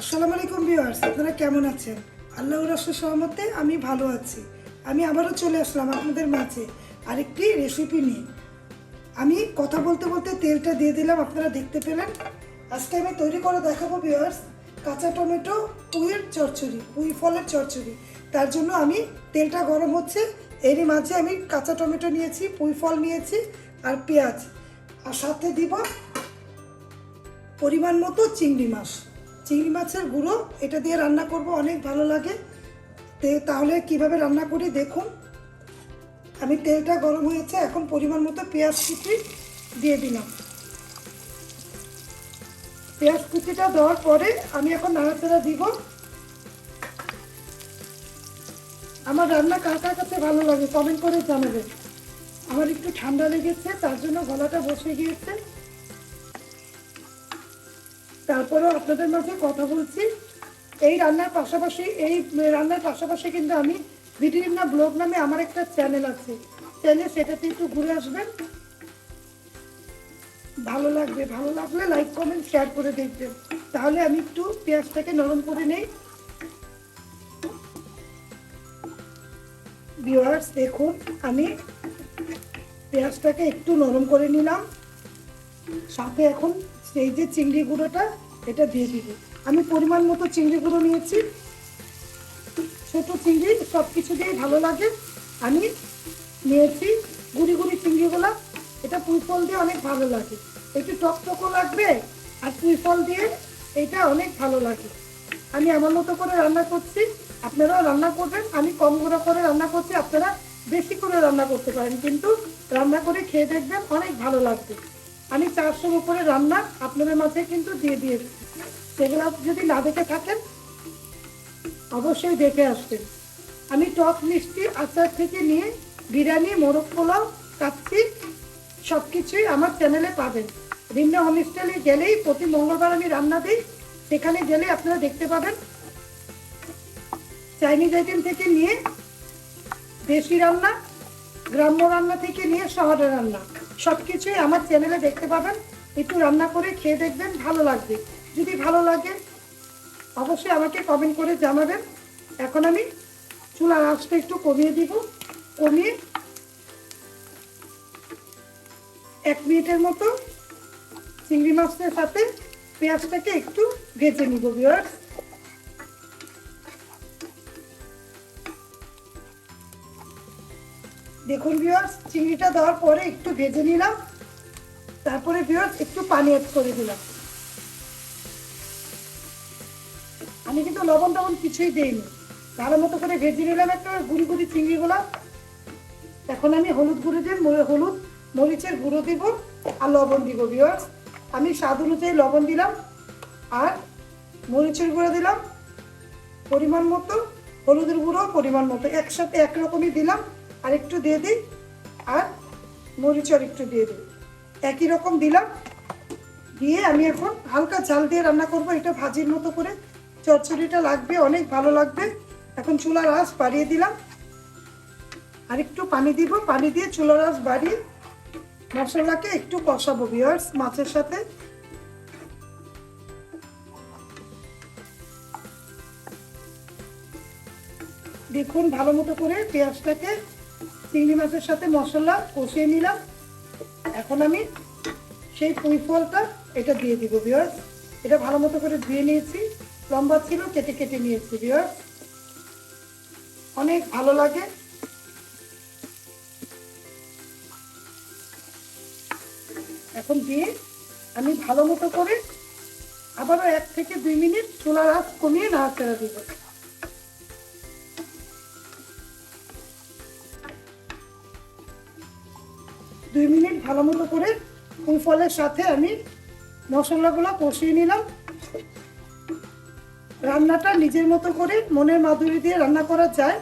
আসসালামু আলাইকুম ভিউয়ার্স, আপনারা কেমন আছেন? আল্লাহ রাসুল সহমতে আমি ভালো আছি। আমি আবারও চলে আসলাম আপনাদের মাঝে আরেকটি রেসিপি নিয়ে। আমি কথা বলতে বলতে তেলটা দিয়ে দিলাম, আপনারা দেখতে পেলেন। আজকে আমি তৈরি করে দেখাবো ভিউয়ার্স, কাঁচা টমেটো পুঁইয়ের চচ্চড়ি, পুঁই ফলের চচ্চড়ি। তার জন্য আমি তেলটা গরম হচ্ছে, এরই মাঝে আমি কাঁচা টমেটো নিয়েছি, পুঁই ফল নিয়েছি আর পেঁয়াজ। আর সাথে দিব পরিমাণ মতো চিংড়ি মাছ। চিংড়ি মাছের গুঁড়ো, এটা দিয়ে রান্না করব, অনেক ভালো লাগে। তাহলে কীভাবে রান্না করি দেখুন। আমি তেলটা গরম হয়েছে, এখন পরিমাণ মতো পেঁয়াজ কুচি দিয়ে দিলাম। পেঁয়াজ কুচিটা দেওয়ার পরে আমি এখন নাড়াচাড়া দিব। আমার রান্না কার কার কাছে ভালো লাগে কমেন্ট করে জানাবেন। আমার একটু ঠান্ডা লেগেছে, তার জন্য গলাটা বসে গিয়েছে। তারপরেও আপনাদের মাঝে কথা বলছি। এই রান্নার পাশাপাশি, এই রান্নার পাশাপাশি কিন্তু আমি ভিডিনা ব্লগ নামে আমার একটা চ্যানেল আছে। চ্যানেল সেটাতে একটু ঘুরে আসবেন। ভালো লাগবে, ভালো লাগলে লাইক কমেন্ট শেয়ার করে দেখবেন। তাহলে আমি একটু পেঁয়াজটাকে নরম করে নেই। ভিউয়ার্স দেখুন, আমি পেঁয়াজটাকে একটু নরম করে নিলাম। সাথে এখন সেই যে চিংড়ি গুঁড়োটা, এটা দিয়ে দিব। আমি পরিমাণ মতো চিংড়ি গুঁড়ো নিয়েছি। ছোট চিংড়ি সব কিছু দিয়েই ভালো লাগে। আমি নিয়েছি গুড়ি গুড়ি চিংড়িগুলো। এটা পুঁই ফল দিয়ে অনেক ভালো লাগে। একটু টক টকও লাগবে, আর পুঁই ফল দিয়ে এটা অনেক ভালো লাগে। আমি আমার মতো করে রান্না করছি। আপনারাও রান্না করবেন। আমি কম গুঁড়ো করে রান্না করছি। আপনারা বেশি করে রান্না করতে পারেন। কিন্তু রান্না করে খেয়ে দেখবেন অনেক ভালো লাগবে। আমি চারশোর উপরে রান্না আপনাদের মাঝে কিন্তু দিয়ে দিয়েছি সেগুলো যদি না দেখে থাকেন, অবশ্যই দেখে আসবেন। আমি টক মিষ্টি, আচার থেকে নিয়ে বিরিয়ানি, মোরগ পোলাও, কাচ্চি সব কিছুই আমার চ্যানেলে পাবেন। ভিন্ন হোমস্টেলে গেলেই প্রতি মঙ্গলবার আমি রান্না দিই, সেখানে গেলে আপনারা দেখতে পাবেন। চাইনিজ আইটেম থেকে নিয়ে দেশি রান্না, গ্রাম্য রান্না থেকে নিয়ে শহরের রান্না। সব কিছুই আমার চ্যানেলে দেখতে পাবেন। একটু রান্না করে খেয়ে দেখবেন, ভালো লাগবে। যদি ভালো লাগে, অবশ্যই আমাকে কমেন্ট করে জানাবেন। এখন আমি চুলার আঁচটা একটু কমিয়ে দিব। কমিয়ে এক মিনিটের মতো চিংড়ি মাছের সাথে পেঁয়াজটাকে একটু ভেজে নিব বিয়ার্স দেখুন ভিউয়ার্স চিংড়িটা দেওয়ার পরে একটু ভেজে নিলাম। তারপরে ভিউয়ার্স একটু পানি অ্যাড করে দিলাম। আমি কিন্তু লবণ টবণ কিছুই দিইনি। ভালো মতো করে ভেজে নিলাম একটা গুড়ি গুড়ি চিংড়িগুলো এখন আমি হলুদ গুঁড়ো দিয়ে হলুদ, মরিচের গুঁড়ো দিব আর লবণ দিব ভিউয়ার্স আমি স্বাদ অনুযায়ী লবণ দিলাম আর মরিচের গুঁড়ো দিলাম। পরিমাণ মতো, হলুদের গুঁড়ো পরিমাণ মতো। একসাথে একরকমই দিলাম। আর একটু দিয়ে দিই, আর মরিচর একটু দিয়ে দিই। একই রকম দিলাম, দিয়ে আমি এখন হালকা ঝাল দিয়ে রান্না করব, এটা ভাজির মতো করে। চচ্চড়িটা লাগবে, অনেক ভালো লাগবে। এখন চুলার আঁচ বাড়িয়ে দিলাম। আর একটু পানি দিব, পানি দিয়ে চুলার আঁচ বাড়িয়ে মশলাকে একটু কষাবো বিয়ার্স মাছের সাথে। দেখুন, ভালো মতো করে পেঁয়াজটাকে চিংড়ি মাছের সাথে মশলা কষিয়ে নিলাম। এখন আমি সেই পুঁই ফলটা এটা দিয়ে দিব বিয়ার্স এটা ভালো মতো করে ধুয়ে নিয়েছি। লম্বা ছিল, কেটে কেটে নিয়েছি বিয়ার্স অনেক ভালো লাগে। এখন দিয়ে আমি ভালো মতো করে আবারও এক থেকে দুই মিনিট চুলার আঁচ কমিয়ে নাড়াচাড়া দিব। দুই মিনিট ভালো মতো করে ফুল ফলের সাথে আমি মশলাগুলো কষিয়ে নিলাম। রান্নাটা নিজের মতো করে মনের মাধুরী দিয়ে রান্না করা যায়।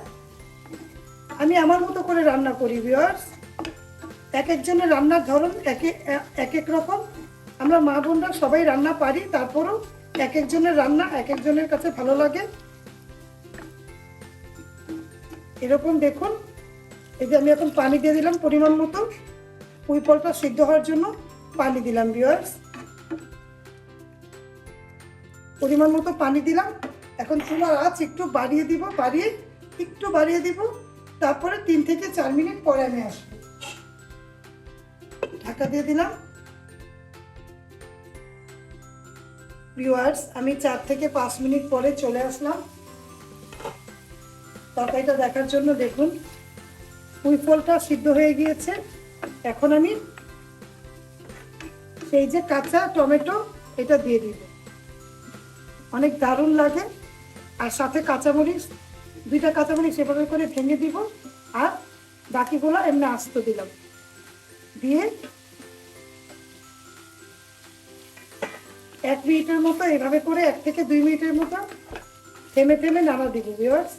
আমি আমার মতো করে রান্না করি ভিওয়ার্স এক একজনের রান্নার ধরন এক- এক এক রকম। আমরা মা বোনরা সবাই রান্না পারি, তারপরও এক একজনের রান্না এক একজনের কাছে ভালো লাগে। এরকম দেখুন। এই যে আমি এখন পানি দিয়ে দিলাম পরিমাণ মতো। পুঁই ফলটা সিদ্ধ হওয়ার জন্য পানি দিলাম ভিওয়ার্স পরিমাণ মতো পানি দিলাম। এখন চুলার আঁচ একটু বাড়িয়ে দিব, বাড়িয়ে একটু বাড়িয়ে দিব। তারপরে তিন থেকে চার মিনিট পরে আমি আসব। ঢাকা দিয়ে দিলাম। ভিউয়ার্স আমি চার থেকে পাঁচ মিনিট পরে চলে আসলাম। তরকারিটা দেখার জন্য দেখুন। পুঁই ফলটা সিদ্ধ হয়ে গিয়েছে। এখন আমি সেই যে কাঁচা টমেটো, এটা দিয়ে দিব। অনেক দারুণ লাগে। আর সাথে কাঁচামরিচ, দুইটা কাঁচামরিচ এভাবে করে ভেঙে দিব, আর বাকিগুলো এমনি আস্ত দিলাম। দিয়ে এক মিনিটের মতো এভাবে করে, এক থেকে দুই মিনিটের মতো থেমে থেমে নাড়া দিব ভিওয়ার্স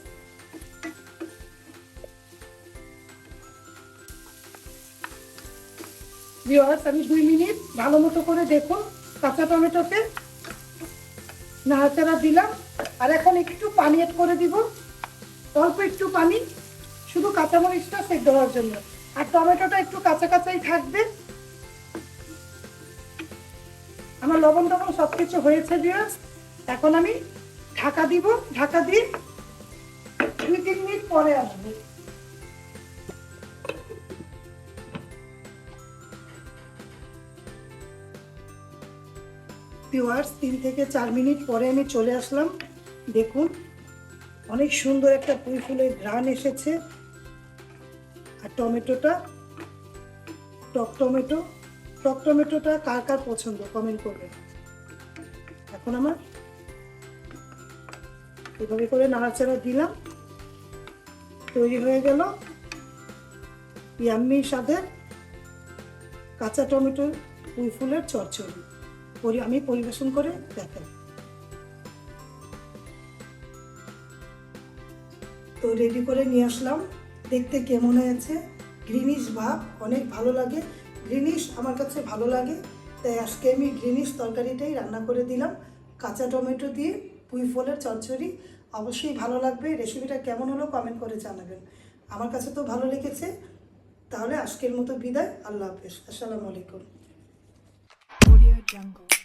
ভিওয়ার্স আমি দুই মিনিট ভালো মতো করে দেখুন কাঁচা টমেটোতে নাড়াচাড়া দিলাম। আর এখন একটু পানি এড করে দিব। অল্প একটু পানি, শুধু কাঁচামরিচটা সেদ্ধ হওয়ার জন্য। আর টমেটোটা একটু কাঁচা কাঁচাই থাকবে। আমার লবণ টবণ সব কিছু হয়েছে ভিওয়ার্স এখন আমি ঢাকা দিব। ঢাকা দিয়ে দুই তিন মিনিট পরে আসব। ভিউয়ার্স তিন থেকে চার মিনিট পরে আমি চলে আসলাম। দেখুন, অনেক সুন্দর একটা পুঁই ফুলের ঘ্রাণ এসেছে। আর টমেটোটা, টক টমেটো। টক টমেটোটা কার কার পছন্দ? কমেন্ট করবেন এখন আমার এভাবে করে নাড়াচাড়া দিলাম। তৈরি হয়ে গেল ইয়াম্মি স্বাদের কাঁচা টমেটো পুঁই ফুলের চচ্চড়ি। পরি আমি পরিবেশন করে দেখাই তো রেডি করে নিয়ে আসলাম। দেখতে কেমন হয়েছে? গ্রিনিশ ভাব, অনেক ভালো লাগে। গ্রিনিশ আমার কাছে ভালো লাগে। তাই আজকে আমি গ্রিনিশ তরকারিটাই রান্না করে দিলাম। কাঁচা টমেটো দিয়ে, পুঁই ফলের চচ্চড়ি। অবশ্যই ভালো লাগবে। রেসিপিটা কেমন হলো কমেন্ট করে জানাবেন। আমার কাছে তো ভালো লেগেছে। তাহলে আজকের মতো বিদায়। আল্লাহ হাফেজ। আসসালামু আলাইকুম। jungle.